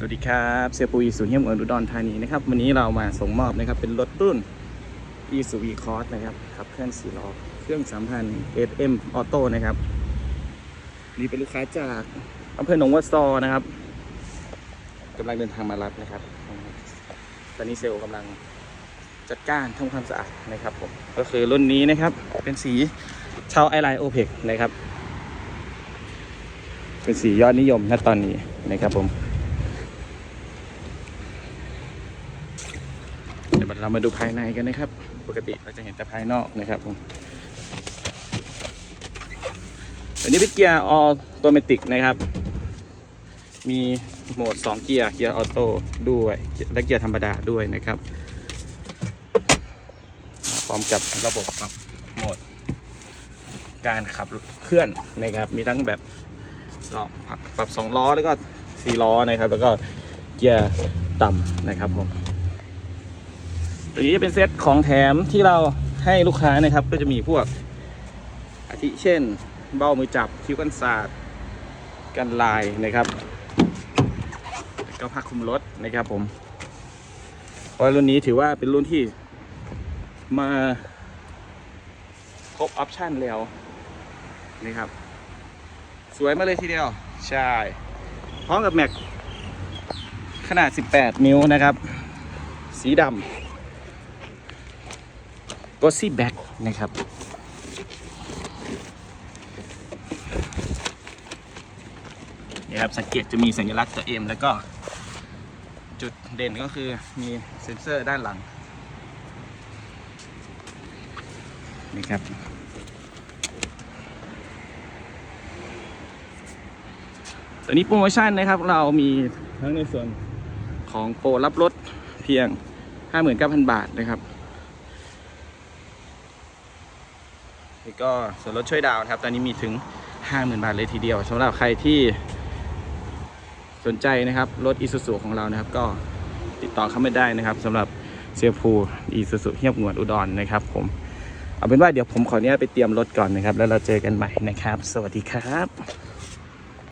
สวัสดีครับเสียปุยศูนย์เยี่ยมเอิญอุดรธานีนะครับวันนี้เรามาส่งมอบนะครับเป็นรถรุ่น e s u v c r o s s นะครับขับเคลื่อน4ล้อเครื่อง3,000 SM Auto นะครับนี่เป็นลูกค้าจากอำเภอหนองวัวซอนะครับกำลังเดินทางมารับนะครับ ตอนนี้เซลล์กำลังจัดการทำความสะอาดนะครับผมก็คือรุ่นนี้นะครับเป็นสีชาวไอไลน์โอเพกนะครับ เป็นสียอดนิยมณตอนนี้นะครับผม เดี๋ยวเรามาดูภายในกันนะครับ ปกติเราจะเห็นแต่ภายนอกนะครับผมอันนี้เป็นเกียร์ออโตเมติกนะครับ มีโหมด 2 เกียร์เกียร์ออโต้ด้วยและเกียร์ธรรมดาด้วยนะครับ พร้อมกับระบบปรับโหมด การขับเคลื่อนนะครับ มีทั้งแบบสอปรับสองล้อแล้วก็สี่ล้อนะครับ แล้วก็เกียร์ต่ำนะครับผม ตัวนี้จะเป็นเซตของแถมที่เราให้ลูกค้านะครับ ก็จะมีพวกอาทิเช่น เบ้ามือจับคิ้วกันศาสตร์กันลายนะครับก็ผ้าคลุมรถนะครับผมเพราะรุ่นนี้ถือว่าเป็นรุ่นที่มาครบออปชันแล้วนะครับ สวยมาเลยทีเดียว ใช่ พร้อมกับแม็กขนาด 18 นิ้วนะครับ สีดำ g o s s y Back นะครับนี่ครับสังเกตจะมีสัญลักษณ์ตัว M แล้วก็จุดเด่นก็คือมีเซ็นเซอร์ด้านหลังนี่ครับ ตัวนี้โปรโมชั่นนะครับเรามีทั้งในส่วนของโปรรับรถเพียง 59,000 บาทนะครับ แล้วก็ส่วนลดช่วยดาวน์นะครับ ตอนนี้มีถึง 50,000 บาทเลยทีเดียวสำหรับใครที่สนใจนะครับรถอีซูซูของเรานะครับ ก็ติดต่อเข้ามาได้นะครับสำหรับเซียพูอีซูซูเฮียบงวดอุดรนะครับ ผมเอาเป็นว่าเดี๋ยวผมขออนุญาตไปเตรียมรถก่อนนะครับ แล้วเราเจอกันใหม่นะครับ สวัสดีครับ